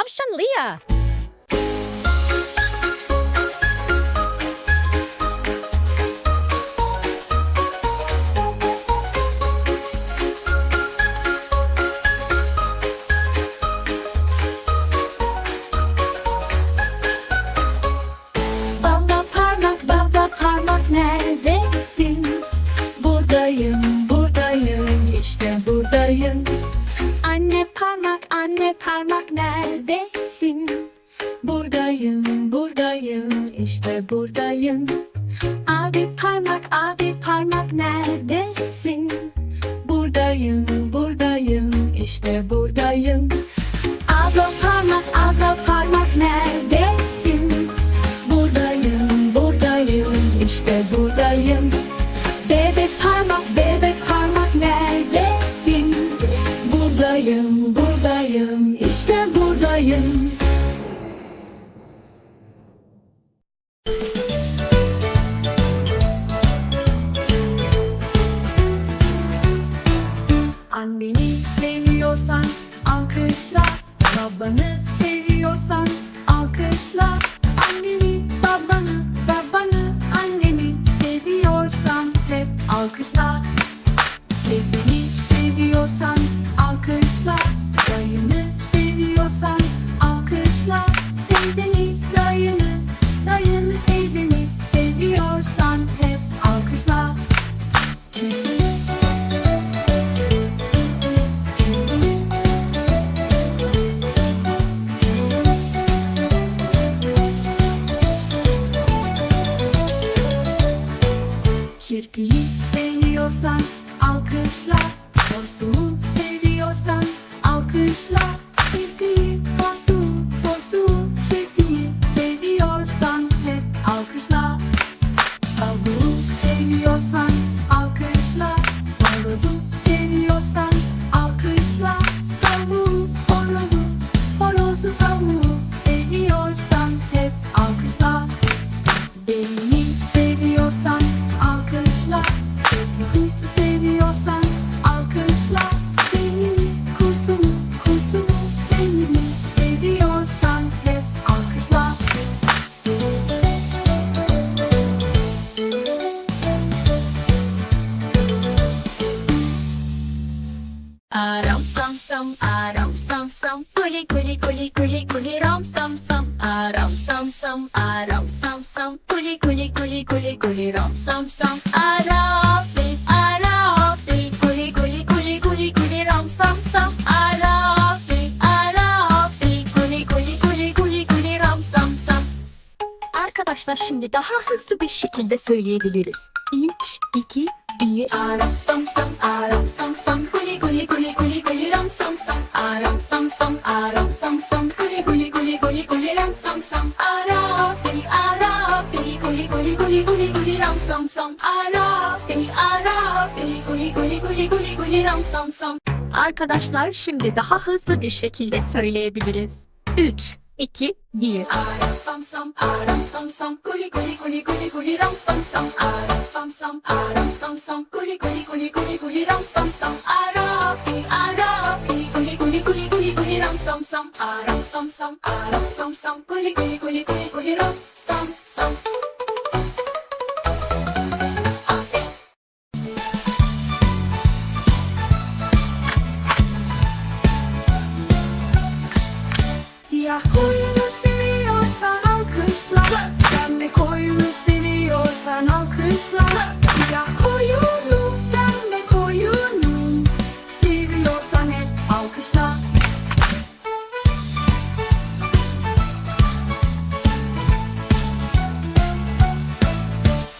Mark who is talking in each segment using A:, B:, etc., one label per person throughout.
A: Tavshan Leah. you. Kirpiyi seviyorsan alkışla Borsuğu seviyorsan alkışla. Kirpiyi, borsuğu, borsuğu, kirpiyi seviyorsan hep alkışla. Tavuğu seviyorsan alkışla Horozu Aram sam sam, aram sam sam, kuli kuli kuli kuli kuli ram sam sam, aram sam sam, aram sam sam, kuli kuli kuli kuli kuli ram sam sam, arabi arabi, kuli kuli kuli kuli kuli ram sam sam. Arkadaşlar şimdi daha hızlı bir şekilde söyleyebiliriz. 3, 2, 1 Aram sam sam aram sam sam Arkadaşlar şimdi daha hızlı bir şekilde söyleyebiliriz. 3, 2, 1 Aram sam sam aram sam sam Aram sam sam guli guli guli ram sam Pembe koyunu seviyorsan alkışla. Siyah koyunu, pembe koyunu Seviyorsan hep alkışla.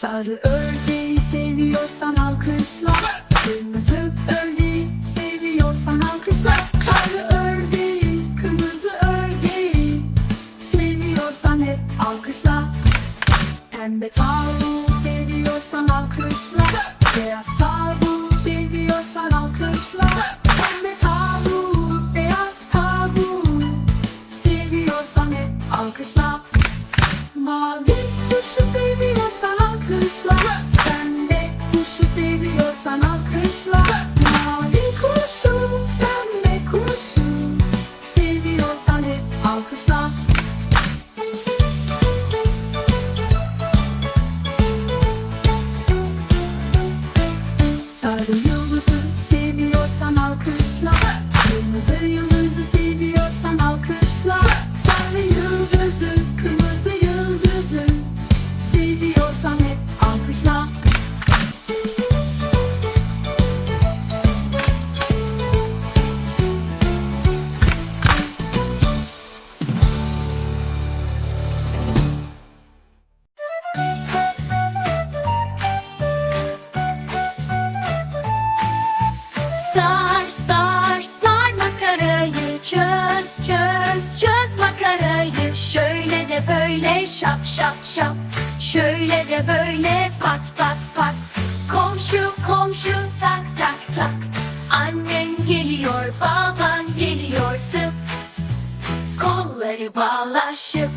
A: Sarı ördeği seviyorsan alkışla. Kırmızı ördeği seviyorsan alkışla you. Şap şap şap. Şöyle de böyle pat pat pat. Komşu komşu tak tak tak. Annen geliyor baban geliyor tıp. Kolları bağlaşıp.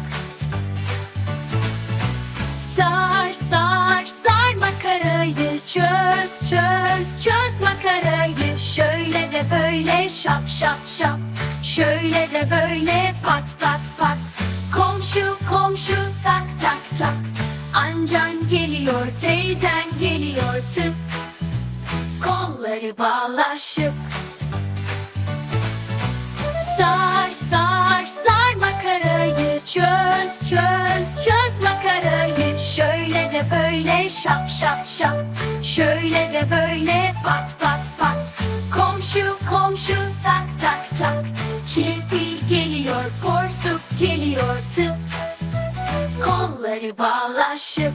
A: Sar sar sar makarayı. Çöz çöz çöz makarayı. Şöyle de böyle şap şap şap. Şöyle de böyle Çöz çöz çöz makarayı. Şöyle de böyle şap şap şap. Şöyle de böyle pat pat pat. Komşu komşu tak tak tak. Kirpi geliyor porsuk geliyor tıp. Kolları bağlaşıp.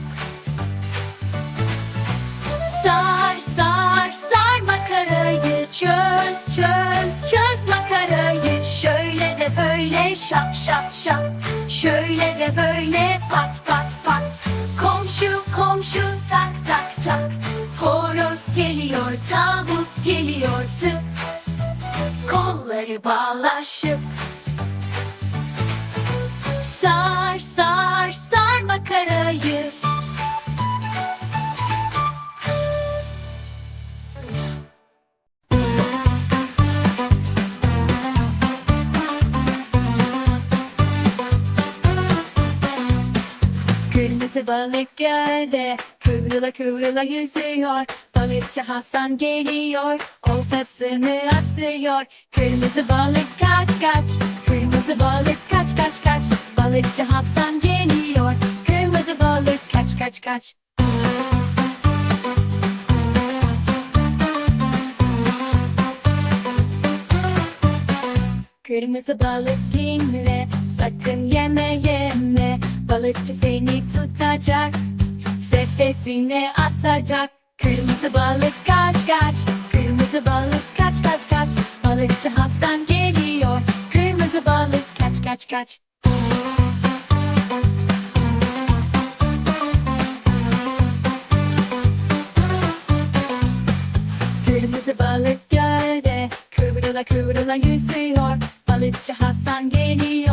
A: Sar sar sar makarayı. Çöz çöz çöz makarayı. Şöyle de böyle şap şap şap Şöyle de böyle pat pat
B: balık gölde kıvrıla kıvrıla yüzüyor. Balıkçı Hasan geliyor oltasını atıyor. Kırmızı balık kaç kaç Kırmızı balık kaç kaç kaç. Balıkçı Hasan geliyor Kırmızı balık kaç kaç kaç. Kırmızı balık inle sakın yeme yeme Balıkçı seni tutacak sepetine atacak. Kırmızı balık kaç kaç Kırmızı balık kaç kaç kaç. Balıkçı Hasan geliyor Kırmızı balık kaç kaç kaç. Kırmızı balık gölde kıvrıla kıvrıla yüzüyor. Balıkçı Hasan geliyor